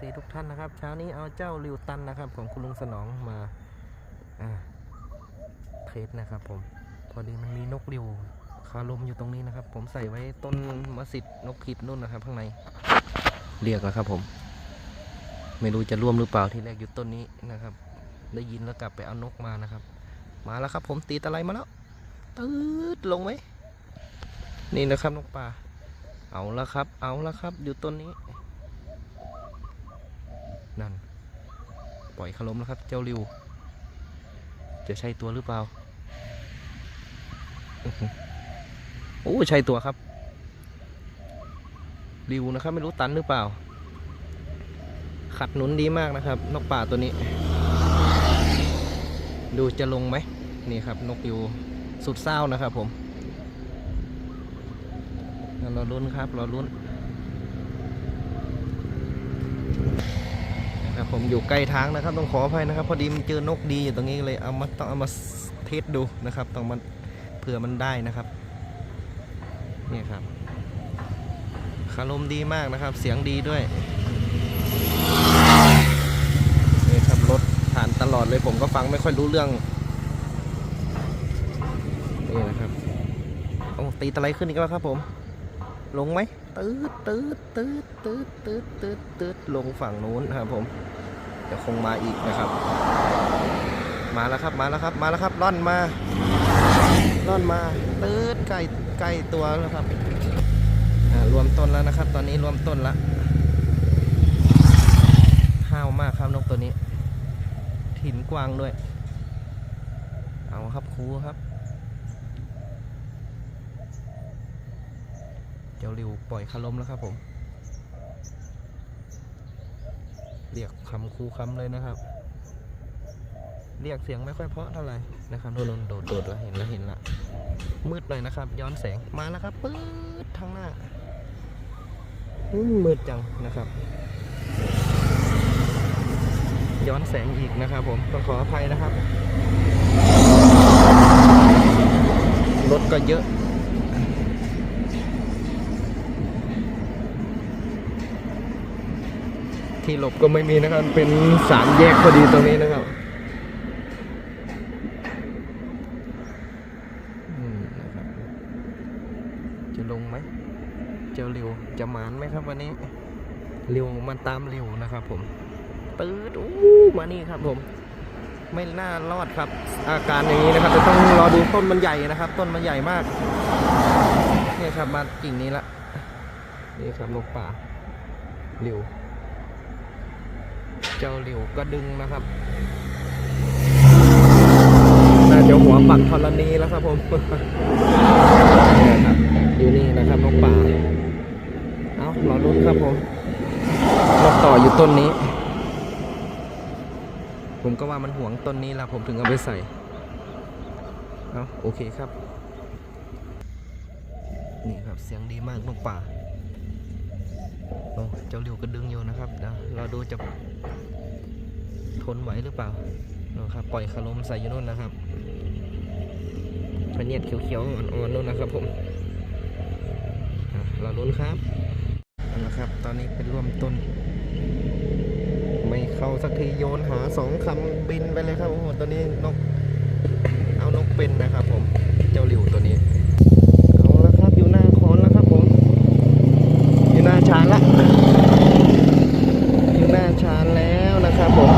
FC ทุกท่านนะครับเช้านี้เอาเจ้าริวตันนะครับ ของคุณลุงสนองมาเทสนะครับผมพอดีมันมีนกริวคาลมอยู่ตรงนี้นะครับ ผมใส่ไว้ต้นมะสิดนกขิดนุ่นนะครับ ข้างในเรียกแล้วครับผม ไม่รู้จะร่วมหรือเปล่าที่แรกอยู่ต้นนี้นะครับ ได้ยินแล้วกลับไปเอานกมานะครับ มาแล้วครับ ผมตีตะไลมาแล้วตืดลงไหมนี่นะครับนกป่าเอาละครับ เอาละครับ อยู่ต้นนี้ นั่น ปล่อยคารมแล้วครับ เจ้าริว จะใช่ตัวหรือเปล่าโอ้ใช่ตัวครับ ริวนะครับ ไม่รู้ตันหรือเปล่า ขัดหนุนดีมากนะครับ นกป่าตัวนี้ ดูจะลงไหมนี่ครับ นกอยู่สุดเศร้านะครับผมรอลุ้นครับรอลุ้น นะครับผมอยู่ใกล้ทางนะครับต้องขออภัยนะครับ พอดีมันเจอนกดีอยู่ตรงนี้เลยเอามาต้องเอามาเทสดูนะครับต้องมันเผื่อมันได้นะครับนี่ครับคารมดีมากนะครับ เสียงดีด้วยนี่ครับรถผ่านตลอดเลยผมก็ฟังไม่ค่อยรู้เรื่องนี่นะครับโอ้ตีตะไลขึ้นอีกแล้วครับผม ลงไหมตืดตืดตืดตืดตืดตืดตืดลงฝั่งนู้นครับผมเดี๋ยวคงมาอีกนะครับ มาแล้วครับมาแล้วครับมาแล้วครับร่อนมาร่อนมาตืดใกล้ใกล้ตัวแล้วครับรวมต้นแล้วนะครับ ตอนนี้รวมต้นละห้าวมากครับนกตัวนี้ ถิ่นกวางด้วย เอาครับครูครับ เจ้าริวปล่อยคารมแล้วครับผม เรียกคำคูคำเลยนะครับ เรียกเสียงไม่ค่อยเพราะเท่าไหร่นะครับโดนโดดโดดแล้วเห็นแล้วเห็นละมืดหน่อยนะครับ ย้อนแสงมาแล้วครับปื๊ดทางหน้ามืดจังนะครับ ย้อนแสงอีกนะครับผมต้องขออภัยนะครับ รถก็เยอะ ที่หลบก็ไม่มีนะครับ เป็นสามแยกพอดีตรงนี้นะครับจะลงไหมจอเร็วจะหมานไหมครับวันนี้เร็วมันตามเร็วนะครับ ผมตืดอู้มานี่ครับ ผม ไม่น่ารอดครับ อาการอย่างนี้นะครับจะต้องรอดูต้นมันใหญ่นะครับ ต้นมันใหญ่มากเนี่ยครับมากิ่งนี้ละนี่ครับนกป่าเร็ว เจ้าหลิวก็ดึงนะครับน่าจะหัวปักธรณีแล้วครับผมนี่ครับอยู่นี่นะครับนกป่า เอารอรุ่นครับผมนกต่ออยู่ต้นนี้ ผมก็ว่ามันห่วงต้นนี้ละผมถึงเอาไปใส่ เอาโอเคครับ นี่ครับเสียงดีมากนกป่า เจ้าหลิวก็ดึงอยู่นะครับเดี๋ยวเราดูจะทนไหวหรือเปล่านะครับปล่อยคารมใส่อยู่นู่นนะครับพะเนียดเขียวๆอ่อนๆนู่นนะครับผมเราลุ้นครับเอาละครับ ตอนนี้เป็นร่วมต้น ไม่เข้าสักทีโยนหาสองคำบินไปเลยครับโอ้โหตอนนี้นก เอานกเป็นนะครับผมเจ้าหลิวตัวนี้ เอาละครับ อยู่หน้าคอนแล้วครับผม อยู่หน้าชานละ อยู่หน้าชานแล้วนะครับผม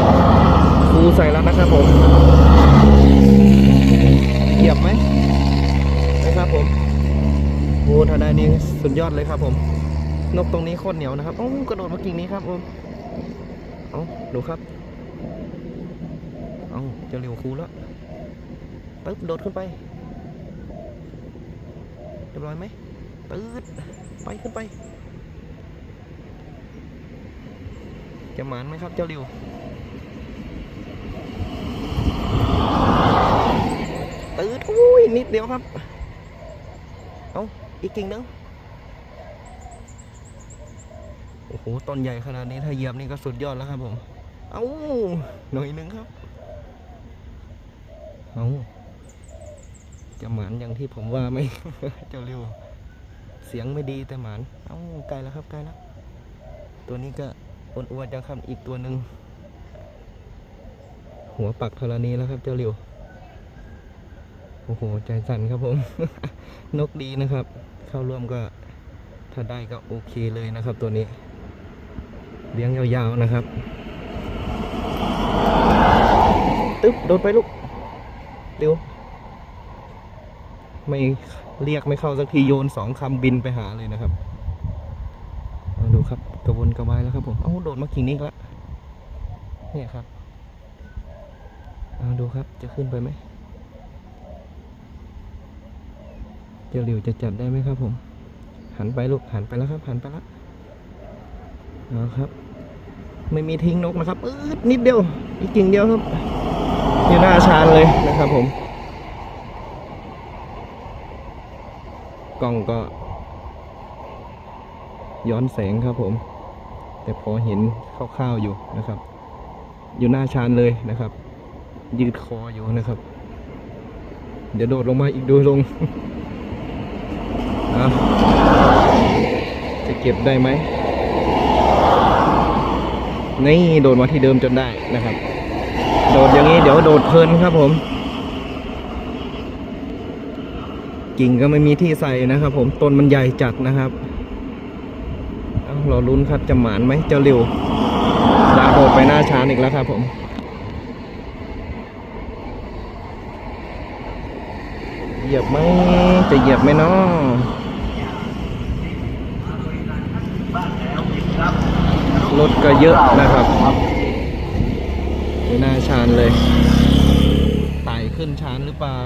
ครูใส่แล้วนะครับผมเหยียบไหมนะครับผมโอ้ถ้าได้นี่สุดยอด เลยครับ ผม นกตรงนี้โคตรเหนียวนะครับโอ้กระโดดมากิ่งนี้ครับผมเอาดูครับ เอาเจะเร็วครูแล้วปึ๊บโดดขึ้นไปเรียบร้อยไหมตืดไปขึ้นไป จะหมานไหมครับเจ้าริวตืดอุ้ยนิดเดียวครับ เอาอีกกิ่งนึง โอ้โหต้นใหญ่ขนาดนี้ถ้าเหยียบนี่ก็สุดยอดแล้วครับผม เอาหน่อยหนึงครับ เอาจะหมานอย่างที่ผมว่าไหมเจ้าเริวเสียงไม่ดีแต่หมาน เอาไกลแล้วครับไกลแล้ว ตัวนี้ก็อ้วนๆจังครับอีกตัวหนึ่งหัวปักธรณีแล้วครับ เจ้าหลิวโอ้โห ใจสั่นครับผม นกดีนะครับ เข้าร่วมก็ถ้าได้ก็โอเคเลยนะครับตัวนี้ เลี้ยงยาวๆนะครับ ตึ๊บโดดไปลูกเร็วไม่เรียกไม่เข้าสักทีโยนสองคำบินไปหาเลยนะครับเอาดูครับกระวนกระวายแล้วครับผมเอ้าโดดมากิ่งนี้แล้วเนี่ยครับเอาดูครับจะขึ้นไปไหมเจ้าหลิวจะจับได้ไหมครับผม หันไปลูกหันไปแล้วครับ หันไปแล้วเอาครับ ไม่มีทิ้งนกนะครับอืดนิดเดียว อีกกิ่งเดียวครับอยู่หน้าชานเลยนะครับผม กล้องก็ ย้อนแสงครับผม แต่พอเห็นคร่าวๆอยู่นะครับ อยู่หน้าชานเลยนะครับ ยืดคออยู่นะครับ เดี๋ยวโดดลงมาอีกดูลงจะเก็บได้ไหม นี่โดดมาที่เดิมจนได้นะครับ โดดอย่างนี้เดี๋ยวโดดเพลินครับผม กิ่งก็ไม่มีที่ใส่นะครับผมต้นมันใหญ่จัดนะครับเอารอลุ้นครับจะหมานไหมเจ้าเร็วดาโดดไปหน้าชานอีกแล้วครับผมเหยียบไหมจะเหยียบไหมเนาะ รถก็เยอะนะครับอยู่หน้าชานเลยไต่ขึ้นชานหรือเปล่า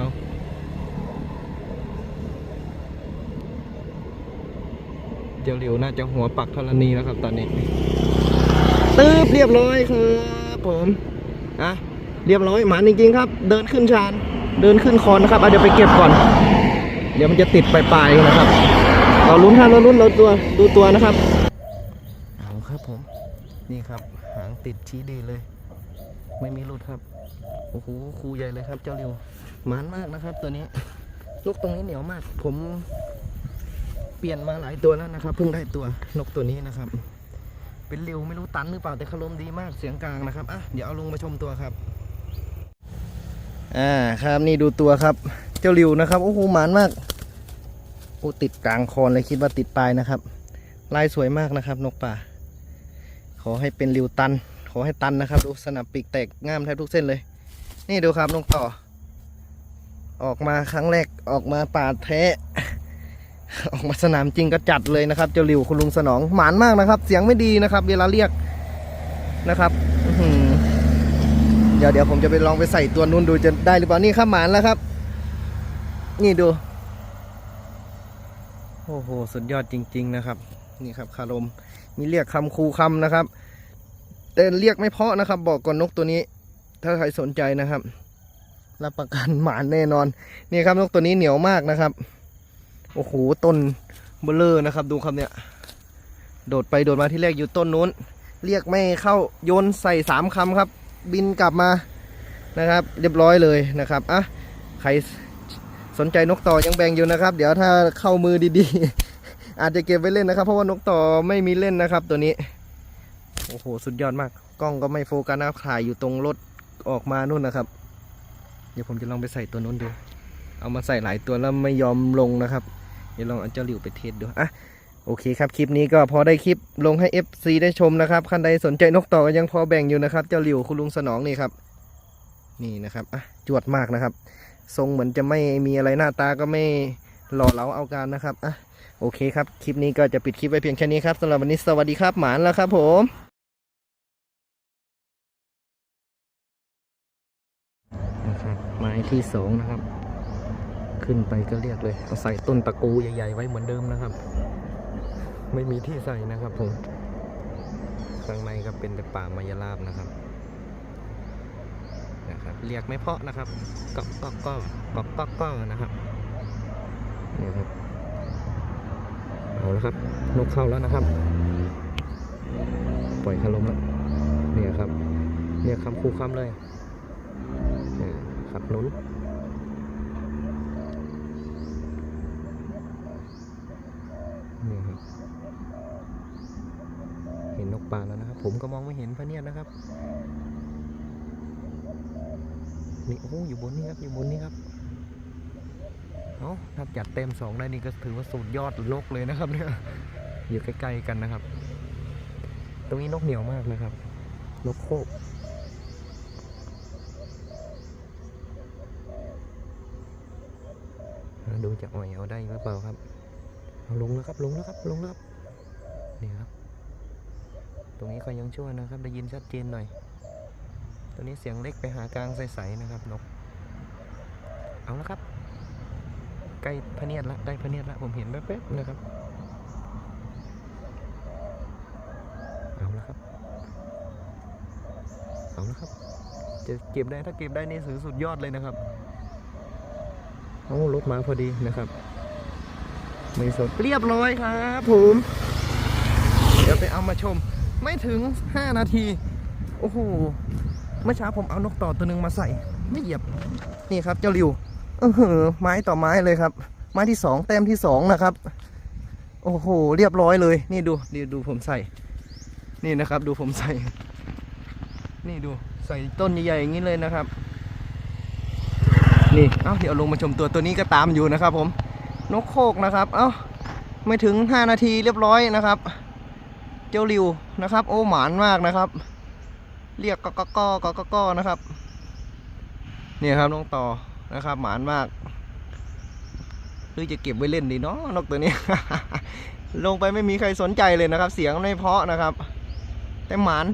เดี๋ยวหลิวน่าจะหัวปักธรณีแล้วครับตอนนี้ตืบเรียบร้อยครับผมอะเรียบร้อยหมาจริงๆครับ เดินขึ้นชานเดินขึ้นคอนนะครับเอาเดี๋ยวไปเก็บก่อน เดี๋ยวมันจะติดปลายๆนะครับเราลุ้นครับเราลุ้นเราตัวดูตัวนะครับเอาครับผม นี่ครับ หางติดชี้ดีเลย ไม่มีหลุดครับ โอ้โหคูใหญ่เลยครับ เจ้าเร็วหมานมากนะครับ ตัวนี้ ลูกตรงนี้เหนียวมาก ผมเปลี่ยนมาหลายตัวแล้วนะครับ เพิ่งได้ตัวนกตัวนี้นะครับ เป็นเร็วไม่รู้ตันหรือเปล่าแต่คารมดีมากเสียงกลางนะครับอะเดี๋ยวเอาลงมาชมตัวครับอ่าครับนี่ดูตัวครับ เจ้าหลิวนะครับโอ้โหหมานมากโอ้ติดกลางคอนเลยคิดว่าติดปลายนะครับ ลายสวยมากนะครับ นกป่า อให้เป็นหลิวตัน ขอให้ตันนะครับ ดูสนับปีกแตกง่ามแทบทุกเส้นเลย นี่ดูครับนกต่อ ออกมาครั้งแรกออกมาป่าแท้ออกมาสนามจริงก็จัดเลยนะครับ เจ้าหลิวคุณลุงสนองหมานมากนะครับ เสียงไม่ดีนะครับ เวลาเรียกนะครับเดี๋ยวเดี๋ยวผมจะไปลองไปใส่ตัวนู้นดูจะได้หรือเปล่านี่ครับหมานแล้วครับ นี่ดู โอ้โห สุดยอดจริง ๆ นะครับ นี่ครับคารม มีเรียกคำคูคำนะครับ แต่เรียกไม่เพาะนะครับ บอกก่อนนกตัวนี้ ถ้าใครสนใจนะครับ รับประกันหมานแน่นอน นี่ครับนกตัวนี้เหนียวมากนะครับ โอ้โหต้นเบลเลอร์นะครับ ดูครับเนี่ย โดดไปโดดมาที่แรกอยู่ต้นนู้น เรียกไม่เข้าโยนใส่สามคำครับ บินกลับมานะครับ เรียบร้อยเลยนะครับอะใครสนใจนกต่อยังแบ่งอยู่นะครับ เดี๋ยวถ้าเข้ามือดีๆ อาจจะเก็บไว้เล่นนะครับ เพราะว่านกต่อไม่มีเล่นนะครับ ตัวนี้ โอ้โห สุดยอดมาก กล้องก็ไม่โฟกัสนะครับถ่ายอยู่ตรงรถออกมานู่นนะครับ เดี๋ยวผมจะลองไปใส่ตัวนู้นดู เอามาใส่หลายตัวแล้วไม่ยอมลงนะครับ เดี๋ยวลองเอาเจ้าหลิวไปเทสดู อะโอเคครับ คลิปนี้ก็พอได้คลิปลงให้ FC ได้ชมนะครับคันใดสนใจนกต่อก็ยังพอแบ่งอยู่นะครับ เจ้าหลิวคุณลุงสนองนี่ครับ นี่นะครับอะจวดมากนะครับ ทรงเหมือนจะไม่มีอะไรหน้าตาก็ไม่หล่อเหลาเอาการนะครับอะ โอเคครับ คลิปนี้ก็จะปิดคลิปไว้เพียงแค่นี้ครับสำหรับวันนี้สวัสดีครับหมานแล้วครับผมนะครับไม้ที่สองนะครับ ขึ้นไปก็เรียกเลยเอาใส่ต้นตะกูใหญ่ๆไว้เหมือนเดิมนะครับ ไม่มีที่ใส่นะครับผมข้างในก็เป็นแต่ป่ามายาลาบนะครับนะครับ เรียกไม่เพาะนะครับก็ก็ก็ก็ก็ก็นะครับนี่ครับ เอาแล้วครับ นกเข้าแล้วนะครับ ปล่อยคารมแล้วเนี่ยครับ เนี่ยคำคู่คำเลยเนี่ยขับนุนนี่ครับเห็นนกป่าแล้วนะครับ ผมก็มองไม่เห็นพระเนียดนะครับนี่โอ้อยู่บนนี้ครับอยู่บนนี้ครับ เอาถ้าจัดเต็มสองได้นี่ก็ถือว่าสุดยอดโลกเลยนะครับเนี่ยอยู่ใกล้ๆกันนะครับ ตรงนี้นกเหนียวมากนะครับ นกโคกดูจากหอยเอาได้หรือเปล่าครับเอาลงแล้วครับลงแล้วครับลงแล้วครับนี่ครับ ตรงนี้ก็ยังชั่วนะครับ ได้ยินชัดเจนหน่อยตัวนี้เสียงเล็กไปหากลางใสๆนะครับนก เอาละครับ ใกล้พะเนียดละได้พะเนียดละผมเห็นแป๊บๆนะครับเอาละครับเอาละครับ จะเก็บได้ถ้าเก็บได้นี่ถือสุดยอดเลยนะครับเอารถมาพอดีนะครับไม่สดเรียบร้อยครับผมเดี๋ยวไปเอามาชม ไม่ถึง 5 นาที โอ้โหเมื่อเช้าผมเอานกต่อตัวหนึ่งมาใส่ ไม่เหยียบ นี่ครับเจ้าริว เออหือไม้ต่อไม้เลยครับ ไม้ที่สองแต้มที่สองนะครับ โอ้โห เรียบร้อยเลย นี่ดูดูดูผมใส่ นี่นะครับ ดูผมใส่ นี่ดูใส่ต้นใหญ่ๆอย่างนี้เลยนะครับ นี่ เอ้าเดี๋ยวลงมาชมตัวตัวนี้ก็ตามอยู่นะครับ ผม นกโคกนะครับ เอ้าไม่ถึง 5 นาทีเรียบร้อยนะครับ เจ้าริวนะครับ โอ้หมานมากนะครับ เรียกก็ก็ก็ก็ก็ก็นะครับ เนี่ยครับน้องต่อ นะครับหมานมากหรือจะเก็บไว้เล่นดีเนาะนกตัวนี้ ลงไปไม่มีใครสนใจเลยนะครับ เสียงไม่เพาะนะครับ แต่หมาน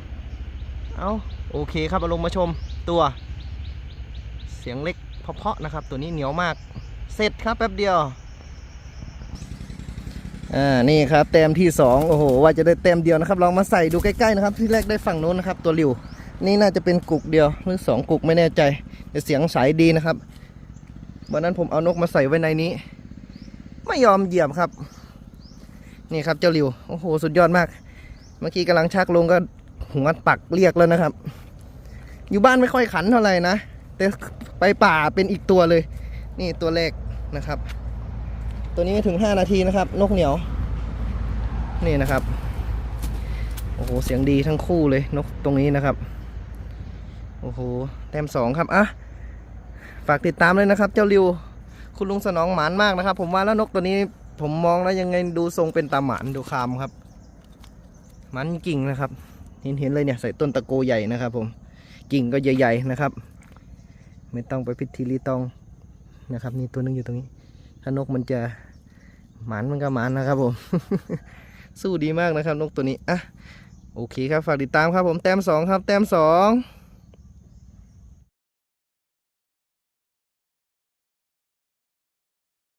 เอาโอเคครับเอาลงมาชมตัว เสียงเล็กเพาะๆนะครับ ตัวนี้เหนียวมาก เสร็จครับแป๊บเดียวอ่านี่ครับแต้มที่สองโอ้โห ว่าจะได้แต้มเดียวนะครับ ลองมาใส่ดูใกล้ๆนะครับ ที่แรกได้ฝั่งโน้นนะครับ ตัวริว นี่น่าจะเป็นกุกเดียวหรือสองกุกไม่แน่ใจแต่เสียงใสดีนะครับ วันนั้นผมเอานกมาใส่ไว้ในนี้ ไม่ยอมเหยียบครับ นี่ครับเจ้าริว โอ้โห สุดยอดมาก เมื่อกี้กำลังชักลงก็หัวปักเรียกแล้วนะครับ อยู่บ้านไม่ค่อยขันเท่าไหร่นะ แต่ไปป่าเป็นอีกตัวเลย นี่ตัวแรกนะครับ ตัวนี้ไม่ถึง 5 นาทีนะครับ นกเหนียว นี่นะครับ โอ้โห เสียงดีทั้งคู่เลยนกตรงนี้นะครับ โอ้โห แต้มสองครับ อะ ฝากติดตามเลยนะครับ เจ้าริว คุณลุงสนองหมานมากนะครับ ผมว่าแล้วนกตัวนี้ผมมองแล้วยังไงดูทรงเป็นตาหมานดูคามครับหมันกิ่งนะครับ เห็นเห็นเลยเนี่ยใส่ต้นตะโกใหญ่นะครับ ผมกิ่งก็ใหญ่ๆนะครับ ไม่ต้องไปพิธีรีตองนะครับนี่ตัวหนึงอยู่ตรงนี้ ถ้านกมันจะหมันมันก็หมันนะครับ ผม สู้ดีมากนะครับ นกตัวนี้อะโอเคครับฝากติดตามครับ ผมแต้มสองครับ แต้มสอง